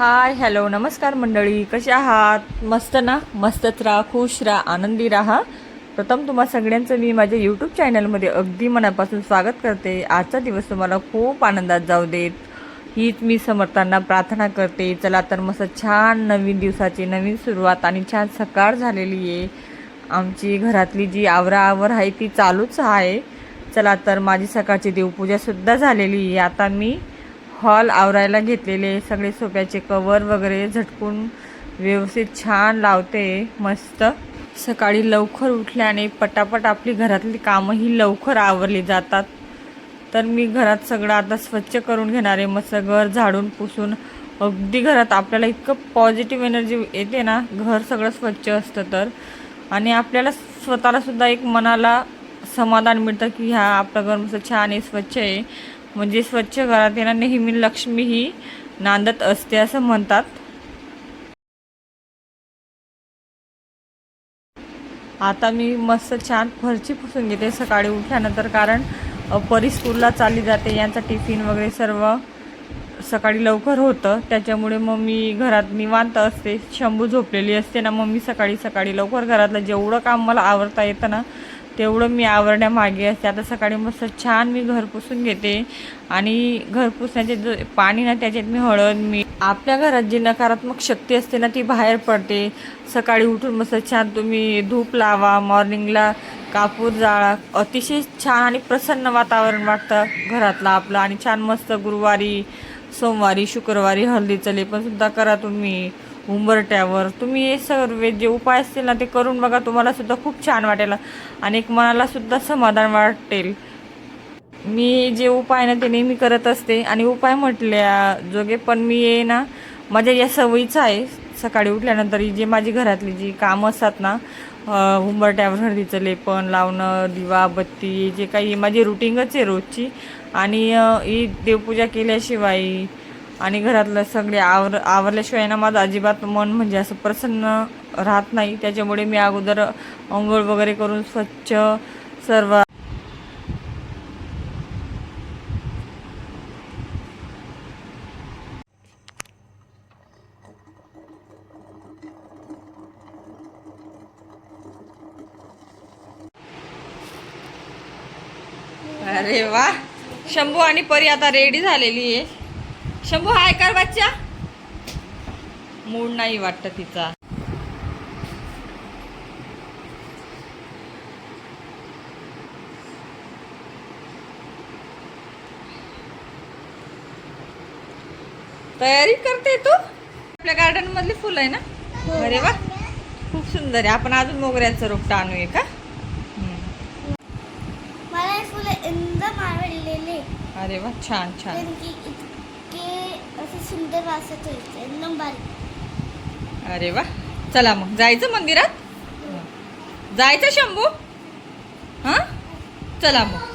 Hi hello नमस्कार मंडळी कसे आहात? मस्त ना? मस्तच राहा खुश राहा आनंदी राहा. प्रथम तुम्हा सगळ्यांचं मी माझ्या यूट्यूब चॅनलमध्ये अगदी मनापासून स्वागत करते. आजचा दिवस तुम्हाला खूप आनंदात जाऊ देत. हीच मी समर्थांना प्रार्थना करते. चला तर मस्त छान नवीन दिवसाची नवीन सुरुवात आणि छान सकाळ झालेली आहे. आमची घरातली जी आवराआवर आहे ती चालूच आहे. चला तर माझी सकाळची देवपूजासुद्धा झालेली आहे. आता मी हॉल आवरायला घेतलेले सगळे सोफ्याचे कवर वगैरे झटकून व्यवस्थित छान लावते मस्त. सकाळी लवकर उठल्याने पटापट आपली घरातली कामंही लवकर आवरली जातात. तर मी घरात सगळं आता स्वच्छ करून घेणारे मस्त घर झाडून पुसून. अगदी घरात आपल्याला इतकं पॉझिटिव्ह एनर्जी येते ना घर सगळं स्वच्छ असतं तर. आणि आपल्याला स्वतःला सुद्धा एक मनाला समाधान मिळतं की ह्या आपलं घर मस्त छान आहे स्वच्छ आहे. म्हणजे स्वच्छ घरात येणार नेहमी लक्ष्मी ही नांदत असते असं म्हणतात. आता मी मस्त छान फरची पुसून घेते सकाळी उठल्यानंतर कारण परी स्कूलला चालली जाते यांचा टिफिन वगैरे सर्व सकाळी लवकर होतं. त्याच्यामुळे मग मी घरात निवांत असते. शंभू झोपलेली असते ना मग मी सकाळी सकाळी लवकर घरातलं जेवढं काम मला आवरता येतं ना तेवढं मी आवरण्यामागे असते. आता सकाळी मस्त छान मी घर पुसून घेते. आणि घर पुसण्याचे जो पाणी ना त्याच्यात मी हळद मी आपल्या घरात जी नकारात्मक शक्ती असते ना ती बाहेर पडते. सकाळी उठून मस्त छान तुम्ही धूप लावा मॉर्निंगला कापूर जाळा. अतिशय छान आणि प्रसन्न वातावरण वाटतं घरातलं आपलं. आणि छान मस्त गुरुवारी सोमवारी शुक्रवारी हळदीचं लेपन सुद्धा करा तुम्ही. उंबरट्यावर तुम्ही हे सर्व जे उपाय असतील ना ते करून बघा तुम्हाला सुद्धा खूप छान वाटेल आणि एक मनाला सुद्धा समाधान वाटेल. मी जे उपाय ना ते नेहमी करत असते आणि उपाय म्हटल्या जोगे पण मी ये ना माझ्या या सवयीचं आहे. सकाळी उठल्यानंतर ही जे माझी घरातली जी कामं असतात ना उंबरट्यावर हळदीचं लेपन लावणं दिवा बत्ती जे काही माझी रुटीनच आहे रोजची. आणि ही देवपूजा केल्याशिवाय आणि घरातलं सगळे आवर आवरल्याशिवाय ना माझं अजिबात मन म्हणजे असं प्रसन्न राहत नाही. त्याच्यामुळे मी अगोदर अंघोळ वगैरे करून स्वच्छ सर्व अरे वा. शंभू आणि परी आता रेडी झालेली आहे. शंभू हाय कर बच्चा. मूड नाही वाटत तिचा. तयारी करते तू? आपल्या गार्डन मधली फुलं आहे ना? अरे वा. खूप सुंदर आहे. आपण अजून मोगऱ्याचं रोपटं आणूया का. मला हे फुलं अरे वा छान छान कारण की इतके असे सुंदर वासत होते एकदम भारी अरे वा. चला मग. जायचं मंदिरात? जायचं शंभू? हां? चला मग.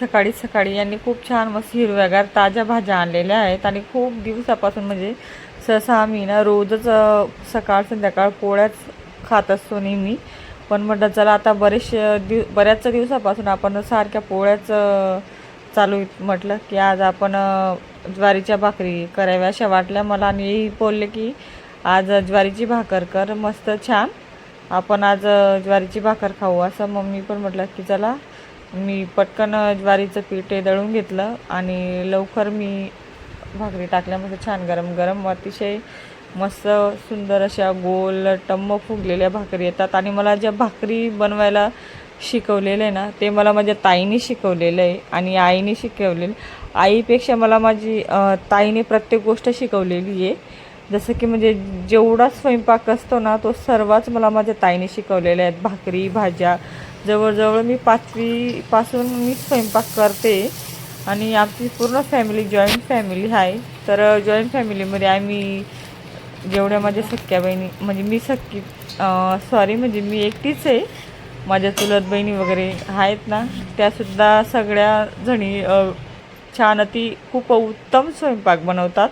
सकाळी सकाळी यांनी खूप छान मस्त हिरव्यागार ताज्या भाज्या आणलेल्या आहेत आणि खूप दिवसापासून म्हणजे सहसा आम्ही ना रोजच सकाळ संध्याकाळ पोळ्याच खात असतो नेहमी. पण म्हटलं चला आता बरेचसे दिव बऱ्याचशा दिवसापासून आपण सारख्या पोळ्याच चालू आहेत. म्हटलं की आज आपण ज्वारीच्या भाकरी कराव्या अशा वाटल्या मला आणि बोलले की आज ज्वारीची भाकर कर मस्त छान. आपण आज ज्वारीची भाकर खाऊ. असं मम्मी पण म्हटलं की चला मी पटकन ज्वारीचं पीठ हे दळून घेतलं आणि लवकर मी भाकरी टाकल्यामध्ये म्हणजे छान गरम गरम. अतिशय मस्त सुंदर अशा गोल टम्म फुगलेल्या भाकरी येतात. आणि मला ज्या भाकरी बनवायला शिकवलेलं आहे ना ते मला माझ्या ताईने शिकवलेलं आहे आणि आईने शिकवलेलं. आईपेक्षा मला माझी ताईने प्रत्येक गोष्ट शिकवलेली आहे. जसं की म्हणजे जेवढा स्वयंपाक असतो ना तो सर्वच मला माझ्या ताईने शिकवलेले आहेत. भाकरी भाज्या जवळजवळ मी पाचवीपासून मी स्वयंपाक करते. आणि आमची पूर्ण फॅमिली जॉईंट फॅमिली आहे. तर जॉईंट फॅमिलीमध्ये आम्ही जेवढ्या माझ्या सख्या बहिणी म्हणजे मी सख्खी सॉरी म्हणजे मी एकटीच आहे. माझ्या चुलत बहिणी वगैरे आहेत ना त्यासुद्धा सगळ्या जणी छान अति खूप उत्तम स्वयंपाक बनवतात.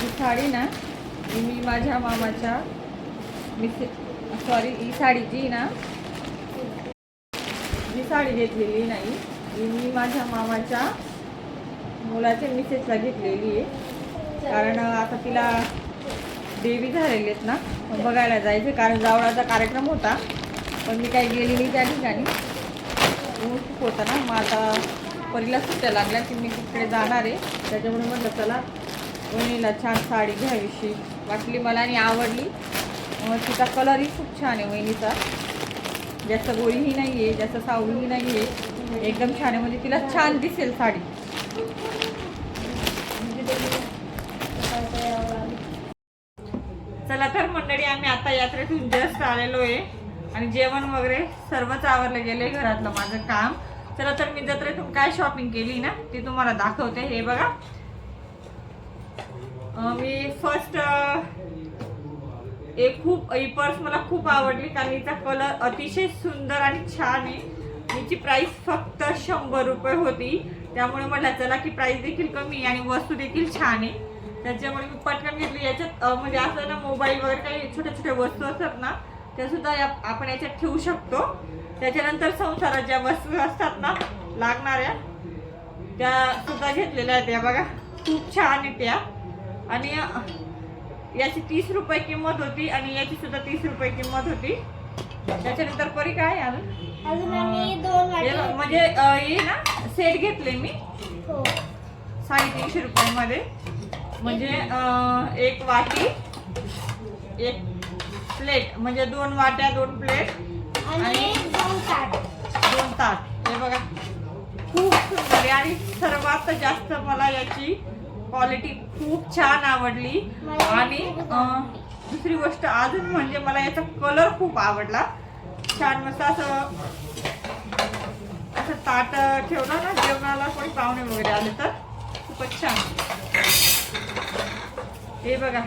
ही साडी ना ही मी माझ्या मामाच्या मिसे सॉरी ही साडी जी ना जी साडी घेतलेली नाही ही मी माझ्या मामाच्या मुलाच्या मिसेसला घेतलेली आहे. कारण आता तिला देवी झालेली आहेत ना बघायला जायचं कारण जावळाचा कार्यक्रम होता. पण मी काही गेली नाही त्या ठिकाणी. ऊन खूप होता ना मग आता परीला सुट्ट्या लागल्या की मी तिकडे जाणार आहे. त्याच्यामुळे म्हटलं चला वहिनीला छान साडी घ्यावीशी. वाटली मला आणि आवडली. मग तिचा कलरही खूप छान आहे वहिनीचा. जास्त गोळीही नाही आहे जास्त सावळीही नाही आहे एकदम छान आहे. म्हणजे तिला छान दिसेल साडी. चला तर मंडळी आम्ही आता यात्रेतून जस्ट आलेलो आहे आणि जेवण वगैरे सर्वच आवरलं गेले घरातलं माझं काम. चला तर मी जत्रेतून काय शॉपिंग केली ना ती तुम्हाला दाखवते. हे बघा. मी फर्स्ट एक खूप ही पर्स मला खूप आवडली कारण हिचा कलर अतिशय सुंदर आणि छान आहे. हिची प्राईस फक्त शंभर रुपये होती. त्यामुळे म्हटलं चला की प्राईस देखील कमी आणि वस्तू देखील छान आहे. त्याच्यामुळे मी पटकन घेतली. याच्यात म्हणजे असं ना मोबाईल वगैरे काही छोट्या छोट्या वस्तू असतात ना त्यासुद्धा या- आपण याच्यात ठेवू शकतो. त्याच्यानंतर संसारात ज्या वस्तू असतात ना लागणाऱ्या त्या सुद्धा घेतलेल्या आहेत. या बघा. खूप छान त्या आणि याची तीस रुपये किंमत होती आणि याची सुद्धा तीस रुपये किंमत होती. त्याच्यानंतर परी काय अजून? म्हणजे हे ना सेट घेतले मी. हो. साडेतीनशे रुपयामध्ये. म्हणजे एक वाटी एक प्लेट म्हणजे दोन वाट्या दोन प्लेट आणि आणि- दोन ताट. दोन ताट. हे बघा खूप सुंदर आहे आणि सर्वात जास्त मला याची क्वालिटी खूप छान आवडली. आणि दुसरी गोष्ट अजून म्हणजे मला याचा कलर खूप आवडला. छान मस्त असं असं ताट ठेवलं ना जेवणाला कोणी पाहुणे वगैरे आले तर. खूपच छान. हे बघा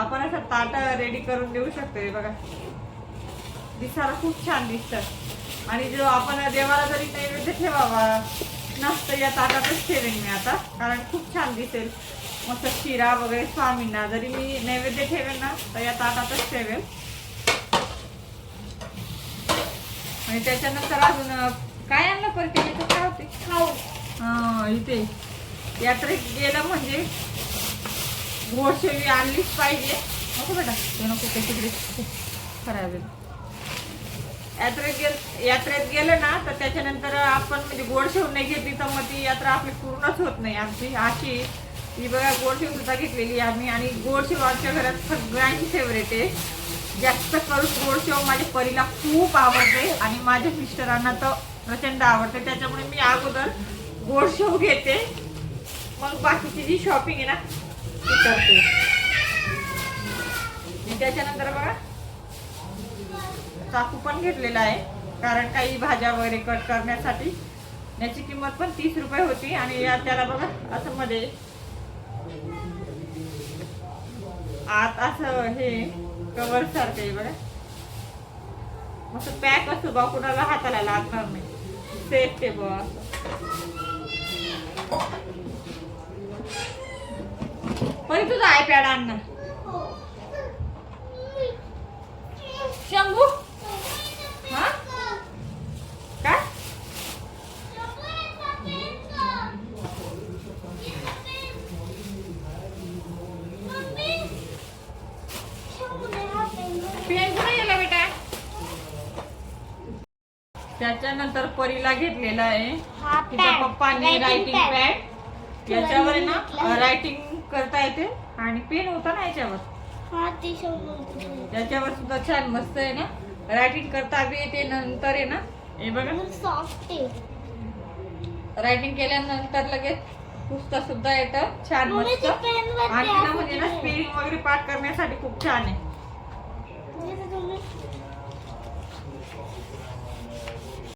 आपण असं ताट रेडी करून देऊ शकतो हे बघा. दिसायला खूप छान दिसतं. आणि जो आपण देवाला जरी नैवेद्य ठेवावा नसतं या ताटातच ठेवेन मी आता कारण खूप छान दिसेल. मस्त शिरा वगैरे स्वामींना जरी मी नैवेद्य ठेवेन ना तर या ताटातच ठेवेल. आणि त्याच्यानंतर अजून काय आणलं परत याच्यात काय होते? खाऊ. हा इथे. यात्रेत गेलं म्हणजे गोडशेवी आणलीच पाहिजे. नको बेटा ते नको ते तिकडे खराब आहे. यात्रेत गेल यात्रेत गेलं ना तर त्याच्यानंतर आपण म्हणजे गोडशेव नाही घेतली तर मग ती यात्रा आपली पूर्णच होत नाही. आमची अशी ही बघा गोडशेव सुद्धा घेतलेली आम्ही. आणि गोडशेव आमच्या घरात सगळ्यांची फेवरेट आहे. जास्त करून गोडशेव माझ्या परीला खूप आवडते. आणि माझ्या मिस्टरांना तर प्रचंड आवडते. त्याच्यामुळे मी अगोदर गोडशेव घेते. मग बाकीची जी शॉपिंग आहे ना ती करते. आणि त्याच्यानंतर बघा चाकू पण घेतलेला आहे. कारण काही भाज्या वगैरे कट करण्यासाठी. याची किंमत पण तीस रुपये होती आणि या त्याला बघा असं मध्ये. आत असं हे कवर सारखं आहे बघा मस्त पॅक असतो बा कुणाला हाताला लागणार नाही. सेफ ते बा पण तुझा आयपॅड आणणार ना शंभू हा काय पेन कुठे गेला बेटा त्याच्यानंतर परीला घेतलेला आहे. हा तिच्या pad, पप्पांनी writing रायटिंग pad. पॅड याच्यावर आहे ना. रायटिंग करता येते. आणि पेन होता ना याच्यावर. हा ती त्याच्यावर सुद्धा छान मस्त आहे ना. रायटिंग करता बी येते नंतर आहे ना. हे बघा. सॉफ्ट आहे. रायटिंग केल्यानंतर लगेच पुस्तक सुद्धा येतं. छान मस्त. वरती आणि म्हणजे ना. स्पेलिंग वगैरे पाठ करण्यासाठी खूप छान आहे.